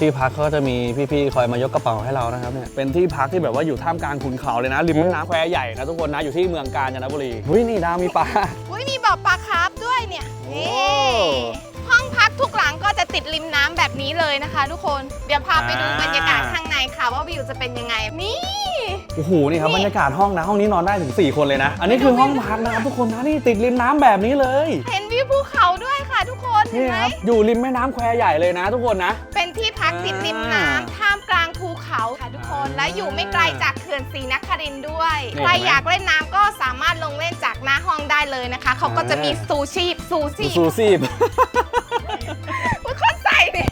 ที่พักเขาก็จะมีพี่ๆคอยมายกกระเป๋าให้เรานะครับเนี่ยเป็นที่พักที่แบบว่าอยู่ท่ามกลางขุนเขาเลยนะริมแม่น้ำแควใหญ่นะทุกคนนะอยู่ที่เมืองกาญจนบุรีเฮ้ยนี่ดาวมีปลา อุ้ยมีบ่อปลาคาร์ฟด้วยเนี่ยโอ้นี่ห้องพักทุกหลังก็จะติดริมน้ำแบบนี้เลยนะคะ ทุกคนเดี๋ยวพาไปดูอ่า บรรยากาศข้างในค่ะว่าวิวจะเป็นยังไงนี่ โอ้โหนี่ครับนี่ บรรยากาศห้องนะห้องนี้นอนได้ถึง 4 คนเลยนะ อันนี้คือห้องพักนะครับทุกคนนะนี่ติดริมน้ำแบบนี้เลย เห็นวิวภูเขาด้วย ค่ะทุกคนเห็นนี่ไหม ครับอยู่ริมแม่น้ำแควใหญ่เลยนะ ทุกคนนะ เป็นที่พักติดริมน้ำอ่าท่ามกลางภูเขาค่ะทุกคนอ่าและอยู่ไม่ไกลจากเขื่อนศรีนครินทร์ด้วย นี่ใครเห็นไหมอยากเล่นน้ำก็สามารถลงเล่นจากหน้าห้องได้เลยนะคะ เขาก็จะมีซูชีพซูชีพซูซีบอุ๊ยโคนใส่ดิ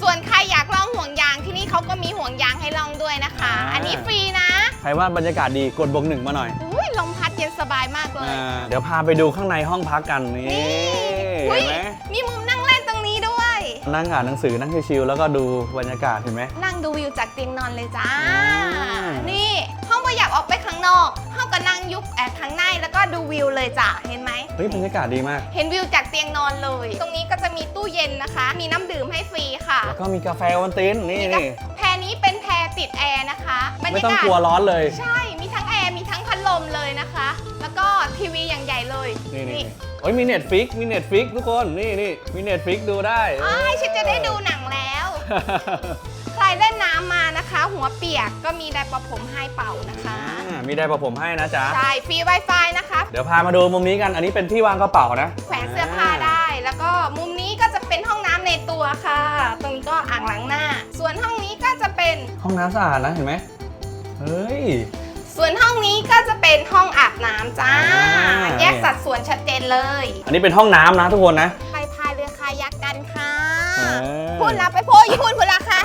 ส่วนใครอยากลองห่วงยางที่นี่เขาก็มีห่วงยางให้ลองด้วยนะคะอ่าอันนี้ฟรีนะใครว่าบรรยากาศดีกดบวกหนึ่งมาหน่อยอุ้ยลมพัดเย็นสบายมากเลย อ่าเดี๋ยวพาไปดูข้างในห้องพักกันนี่นี่ เห็อุ๊ยนไหมมีมุมนั่งเล่นตรงนี้ด้วย นั่งอ่านหนังสือนั่งชิวๆแล้วก็ดูบรรยากาศเห็นไหมนั่งดูวิวจากเตียงนอนเลยจ้าอ่านี่ห้องว่าอยากออกไปข้างนอกห้องก็นั่งยุบแอบข้างในแล้วก็ดูวิวเลยจ้ะเห็นไหมเฮ้ยบรรยากาศดีมาก เห็นวิวจากเตียงนอนเลย ตรงนี้ก็จะมีตู้เย็นนะคะ มีน้ำดื่มให้ฟรีค่ะ แล้วก็มีกาแฟวันตินนี่มีกับนี่แพรนี้เป็นแพรติดแอร์นะคะบรรไม่ยาต้องกาศกลัวร้อนเลย ใช่ มีทั้งแอร์มีทั้งพัดลมเลยนะคะ แล้วก็ทีวีอย่างใหญ่เลยนี่ นี่โอ้ยมีเน็ตฟิกมีเน็ตฟิกทุกคนนี่นี่มีเน็ตฟิกดูได้อ้ายฉันจะได้ดูหนังแล้ว ใครเล่นน้ำมานะคะ หัวเปียกก็มีไดร์ประผมให้เป่านะคะ อ่ามีได้ประผมให้นะจ๊ะ ใช่ฟรี Wi-Fi นะคะ เดี๋ยวพามาดูมุมนี้กัน อันนี้เป็นที่วางกระเป๋านะแขวนเสื้อผ้าได้ แล้วก็มุมนี้ก็จะเป็นห้องน้ำในตัวค่ะ ตรงนี้ก็อ่างล้างหน้า ส่วนห้องนี้ก็จะเป็น ห้องน้ำสะอาดนะเห็นไหมเฮ้ย ส่วนห้องนี้ก็จะเป็นห้องอาบน้ำจ้า อ่า แยกสัดส่วนชัดเจนเลยอันนี้เป็นห้องน้ำนะทุกคนนะ ไปพายเรือคายักกันค่ะเออพูดละไปโพยพูดพูดละค่ะ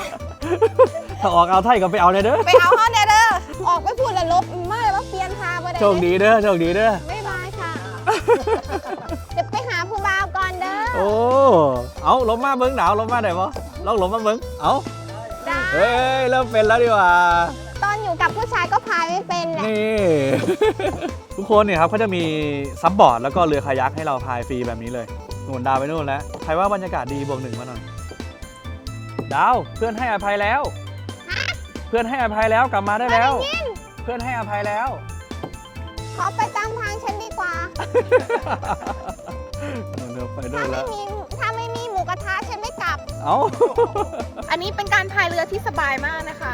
ถ้าออกเอาไทยก็ไปเอาเลยเด้อไปเอาห้องเด้อเด้อออกไปพูดละลบไม่ว่าเปลี่ยนพาบ่ได้โชคดีเด้อโชคดีเด้อบ๊ายบายค่ะจะไปหาผู้บ่าวก่อนเด้อโอ้เอาลมมาเบิ้งหนาวลมมาได้ปะลองลมมาเบิ้งเอาได้เฮ้ยเริ่มเป็นแล้วดีกว่าต เป็นแหละนี่ ทุกคนเนี่ยครับเขาจะมีซับบอร์ดแล้วก็เรือคายักให้เราพายฟรีแบบนี้เลยหนุนดาวไปนู่นแล้วใครว่าบรรยากาศดีบวกหนึ่งมาหน่อยดาวเพื่อนให้อภัยแล้ว เพื่อนให้อภัยแล้วกลับมาได้แล้ว เพื่อนให้อภัยแล้ว ขอไปตามทางฉันดีกว่า เดี๋ยวไปด้วถ้ายไม่แล้วมีถ้าไม่มีหมูกระทะฉันไม่กลับ เอ้า อันนี้เป็นการพายเรือที่สบายมากนะคะ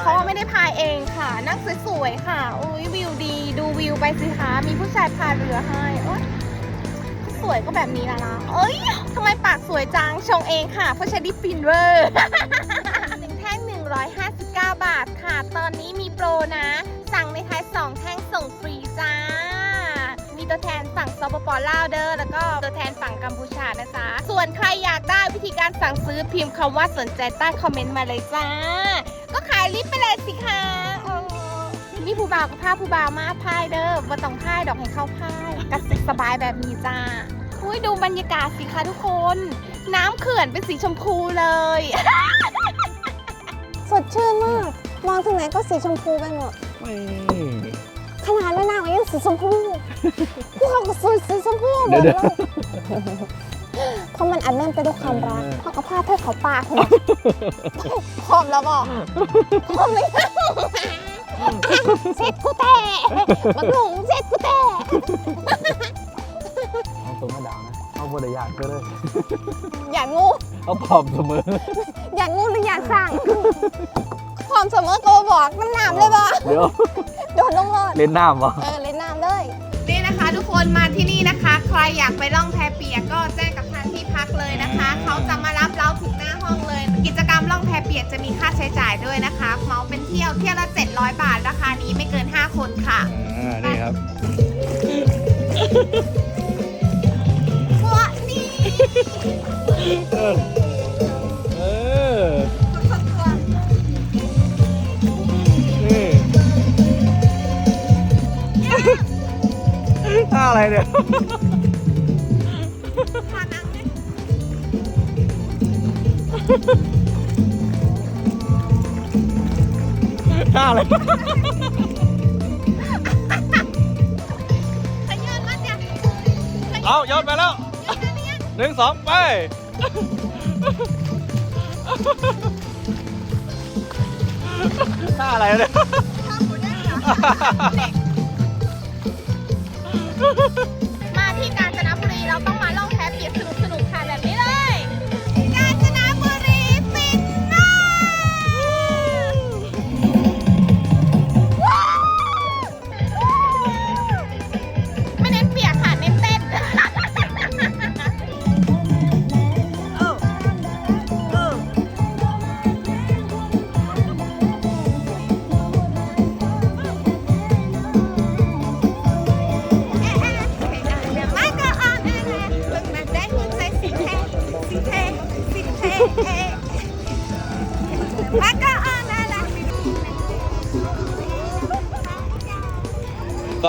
เพราะว่าไม่ได้พายเองค่ะ นั่งสวยๆค่ะ อุ้ยวิวดี ดูวิวไปสิคะ มีผู้ชายพายเรือให้โอ๊ยสวยก็แบบนี้ละละเอ้ยทำไมปากสวยจัง ชงเองค่ะ เพราะใช้ดิปฟินเวอร์หนึ่งแท่ง 159 บาทค่ะ ตอนนี้มีโปรนะ สั่งในไทย2แท่งส่งฟรีจ้า มีตัวแทนฝั่งสปปลาวเดอร์แล้วก็ตัวแทน ฝั่งกัมพูชานะจ๊ะ ส่วนใครอยากได้วิธีการสั่งซื้อพิมพ์คำว่าสนใจใต้คอมเมนต์มาเลยจ้า ก็ขายลิปไปเลยสิคะเออนี่ผู้บ่าวกับผ้าผู้บ่าวมาพายเด้อบ่ต้องพายดอกให้เข้าพายกระสิกสบายแบบนี้จ้าอุ้ยดูบรรยากาศสิคะทุกคน น้ำเขื่อนเป็นสีชมพูเลย สดชื่นมาก มองถึงไหนก็สีชมพูไปหมด ขนาดแม่นางยังสีชมพูพวกเขาก็สวยสีชมพูหมเดี๋ยวดเดี๋เลยวยเพราะมันอัดแน่นไปด้วยความรักเออพ่อกับพ่อเธอเขาปากคนพร้อมแล้วบอกพร้อมไหมเสร็จกูแต่บักหนุ่มเสร็จกูแต่เอาตัวมาดาวนะเอาบริยานก็เลยอย่างงูเอาปลอมเสมอ อย่างงูหรืออย่างสั่งพร้อมเสมอก็บอกน้ำหนามเลยบ่เดี๋ยวโดนลงโทษ เล่นน้ำวะเออเล่นน้ำเลย นี่นะคะทุกคนมาที่นี่นะคะ ใครอยากไปล่องแพเปียกก็แจ้งกับทางที่พักเลยนะคะ เขาจะมารับเราถึงหน้าห้องเลย กิจกรรมล่องแพเปียกจะมีค่าใช้จ่ายด้วยนะคะเหมาเป็นเที่ยวเที่ยวละ 700 บาท ราคานี้ไม่เกิน 5 คนค่ะ อ่านี่ครับเพราะนี่ เนี่ยพานั่งเลยท่าอะไรขยันมากจ้ะเอาโยนไปแล้วหนึ่งสองไปท่าอะไรเนี่ยมา Ha ha ha!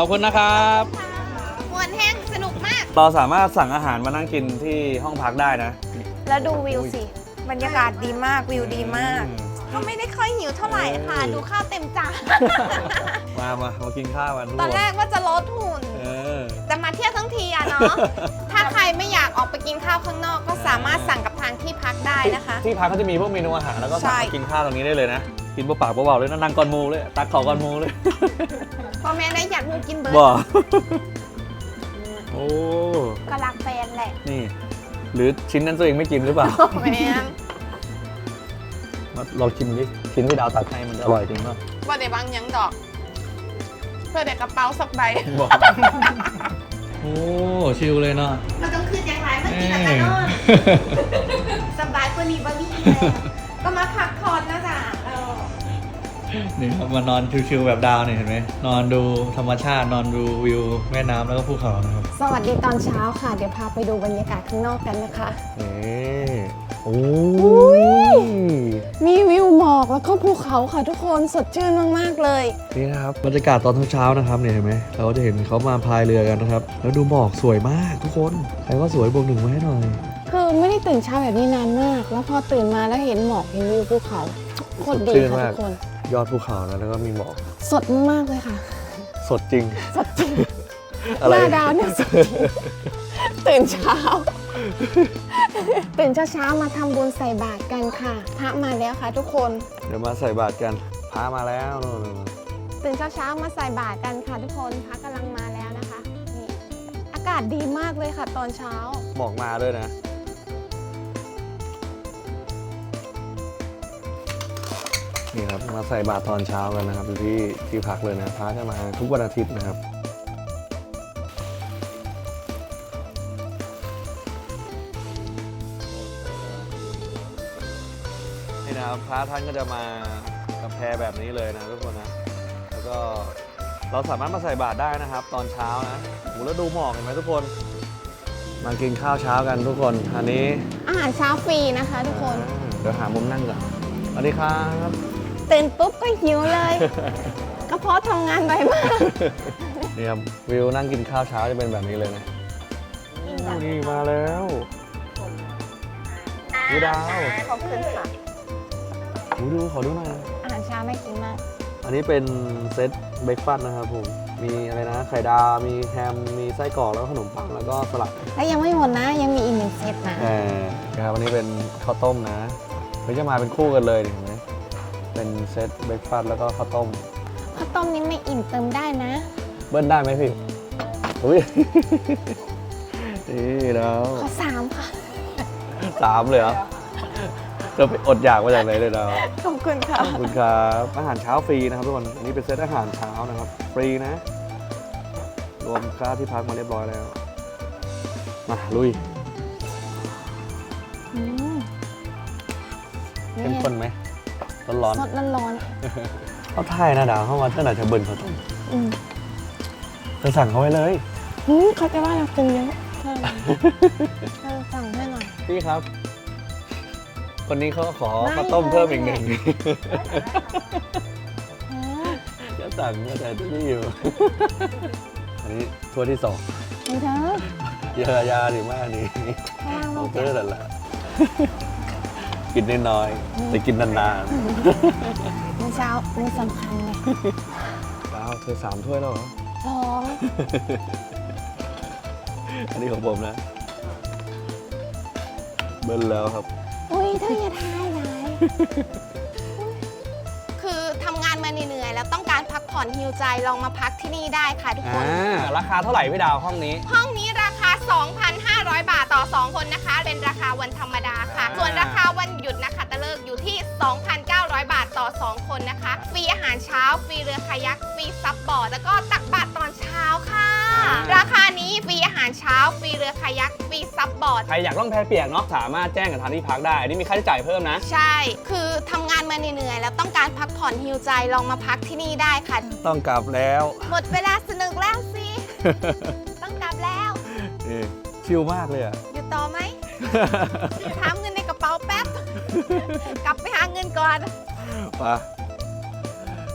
อบคุณนะครับมวนแห้งสนุกมาก เราสามารถสั่งอาหารมานั่งกินที่ห้องพักได้นะแล้วดูวิวสิ บรรยากาศดีมากวิวดีมากก็ไม่ได้ค่อยหิวเท่าไหร่ค่ะ ดูข้าวเต็มจาน มามามากินข้าวกันทุกตอนคนแรกว่าจะลดหุ่น เออ จะมาเที่ยวทั้งทีอะเนาะ ถ้าใครไม่อยากออกไปกินข้าวข้างนอกก็สามารถสั่งกับทางที่พักได้นะคะ ที่พักก็จะมีพวกเมนูอาหารแล้วก็ใช่สามารถกินข้าวตรงนี้ได้เลยนะ กินเปล่าๆเบาๆเลยนะนั่งก้อนหมูเลย ตักเขาก้อนหมูเลย พ่อแม่ได้อยากมูกินเบิร์บ่ดโอ้ก็รักแฟนแหละนี่ หรือชิ้นนั้นตัวเองไม่กินหรือเปล่า แม่นมาลองชิมดิ ชิ้นที่ดาวตักให้มันจะอร่อยจริงป่ะว่าได้บางหยังดอก เพื่อเด็กกระเป๋าสักใบ บอก โอ้ ชิลเลยเนาะเราต้องขึ้นอย่างไรเมื่อกี้ละกันเนาะสบายกว่านี้บะมี่แล้วก็มาพักผ่อนนะจ๊ะเออ นี่ครับมานอนชิลๆแบบดาวเนี่ยเห็นไหมนอนดูธรรมชาตินอนดูวิวแม่น้ำแล้วก็ภูเขานะครับ สวัสดีตอนเช้าค่ะ เดี๋ยวพาไปดูบรรยากาศข้างนอกกันนะคะ นี่โอ้มีวิวหมอกแล้วก็ภูเขาค่ะทุกคนสดชื่นมากๆเลย นี่นะครับบรรยากาศตอนเช้าๆนะครับเนี่ยเห็นไหมเราก็จะเห็นเขามาพายเรือกันนะครับ แล้วดูหมอกสวยมากทุกคนใครว่าสวยบวกหนึ่งมาให้หน่อย คือไม่ได้ตื่นเช้าแบบนี้นานมาก แล้วพอตื่นมาแล้วเห็นหมอกเห็นวิวภูเขาโคตรดีสดชื่นค่ะมาก ทุกคน ยอดภูเขานะแล้วก็มีหมอกสดมากเลยค่ะ สดจริง สดจริงอะไร หน้าดาวเนี่ยสดจริงตื่นเช้า ตื่นเช้าๆมาทำบุญใส่บาตรกันค่ะ พระมาแล้วค่ะทุกคน เดี๋ยวมาใส่บาตรกันพามาแล้วนู่นตื่นเช้าๆมาใส่บาตรกันค่ะทุกคนพระกำลังมาแล้วนะคะนี่อากาศดีมากเลยค่ะตอนเช้า หมอกมาด้วยนะ นี่ครับมาใส่บาตรตอนเช้ากันนะครับอยู่ที่ที่พักเลยนะพระจะมาทุกวันอาทิตย์นะครับนี่นะครับพระท่านก็จะมากับแพแบบนี้เลยนะทุกคนนะแล้วก็เราสามารถมาใส่บาตรได้นะครับ ตอนเช้านะโหแล้วดูหมอกเห็นไหมทุกคน มากินข้าวเช้ากันทุกคนอันนี้อาหารเช้าฟรีนะคะทุกคนอ่าเดี๋ยวหามุมนั่งก่อนสวัสดีครับ ตื่นปุ๊บก็หิวเลยก็เพราะทำงานไปมากนี่ครับวิวนั่งกินข้าวเช้าจะเป็นแบบนี้เลยนะโอ้นี่มาแล้วดูดาวขอบคุณค่ะดูดูขอดูหน่อยอาหารเช้าน่ากินมาก อันนี้เป็นเซตเบรกฟาสต์นะครับผมมีอะไรนะ ไข่ดาวมีแฮมมีไส้กรอกแล้วก็ขนมปังแล้วก็สลัดและยังไม่หมดนะ ยังมีอีกหนึ่งเซตนะเออนะครับอันนี้เป็นข้าวต้มนะเฮ้ยจะมาเป็นคู่กันเลยเห็นไหม เป็นเซตเบรกฟาสต์แล้วก็ข้าวต้ม ข้าวต้มนี้ไม่อิ่มเติมได้นะ เบิ้ลได้ไหมพี่อุ้ย นี่แล้วขอสามค่ะสามเลยเหรอเราไปอดอยากมาจากไหนเลยเรา ขอบคุณค่ะ ขอบคุณครับ อาหารเช้าฟรีนะครับทุกคน อันนี้เป็นเซตอาหารเช้านะครับ ฟรีนะ รวมค่าที่พักมาเรียบร้อยแล้ว มาลุยอืมเข้มข้นไหม ร้อนสดร้อนๆเขาถ่ายนะดาวเข้ามาเท่าไหร่จะเบิร์นเขาต้องๆอืมเธอสั่งเขาไว้เลยอืมเขาจะว่าเรากินเยอะใช่เออสั่งให้หน่อย พี่ครับ คนนี้เขาขอได้ข้าวต้มค่ะเพิ่มอีกหนึ่งอืมจะสั่งก็แต่ที่นี่อยู่ อันนี้ทัวร์ที่สองนี่เธอเยอะยาถึงมากนี่ข้างล่างเอามันเตอร์นั่นแหละ กินน้อยๆแต่กินนานมื้อเช้ามื้อสำคัญไงๆดาวเธอสามถ้วยแล้วเหรอท้องอันนี้ของผมนะ เบิ้ลแล้วครับ อุ้ยเธออย่าทายไหนคือทำงานมาเหนื่อยๆแล้วต้องการพักผ่อนฮิวใจลองมาพักที่นี่ได้ค่ะทุกคน อ่า ราคาเท่าไหร่พี่ดาวห้องนี้ ห้องนี้ราคา 2,500 บาทต่อ 2 คนนะคะ เป็นราคาวันธรรมดาค่ะ อ่า ส่วนราคาวัน หยุดนะคะตะเลิกอยู่ที่ 2,900 บาทต่อ 2 คนนะคะ ฟรีอาหารเช้า ฟรีเรือคายัก ฟรีซับบอร์ด แล้วก็ตักบาตรตอนเช้าค่ะ ราคานี้ฟรีอาหารเช้า ฟรีเรือคายัก ฟรีซับบอร์ด ใครอยากล่องแพเปียกเนาะสามารถแจ้งกับทางที่พักได้อันนี้มีค่าใช้จ่ายเพิ่มนะ ใช่ คือทำงานมาเหนื่อยๆแล้วต้องการพักผ่อนฮิวใจลองมาพักที่นี่ได้ค่ะ ต้องกลับแล้วหมดเวลาสนุกแล้วสิ ต้องกลับแล้วนี่ชิลมากเลยอะอยู่ต่อไหม ถามเงิน กลับไปหาเงินก่อน ไป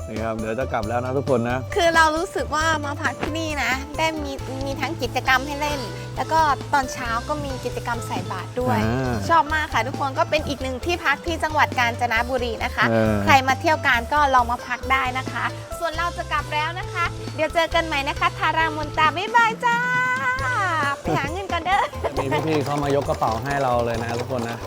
นี่ครับเดี๋ยวจะกลับแล้วนะทุกคนนะ คือเรารู้สึกว่ามาพักที่นี่นะ ได้มีมีทั้งกิจกรรมให้เล่น แล้วก็ตอนเช้าก็มีกิจกรรมใส่บาตรด้วย อ่าชอบมากค่ะทุกคนก็เป็นอีกหนึ่งที่พักที่จังหวัดกาญจนบุรีนะคะ เออ ใครมาเที่ยวการก็ลองมาพักได้นะคะ ส่วนเราจะกลับแล้วนะคะ เดี๋ยวเจอกันใหม่นะคะ ทารามนตาบ๊ายบายจ้าไปหาเงินกันเด้อ มีพี่ๆเขามายกกระเป๋าให้เราเลยนะทุกคนนะ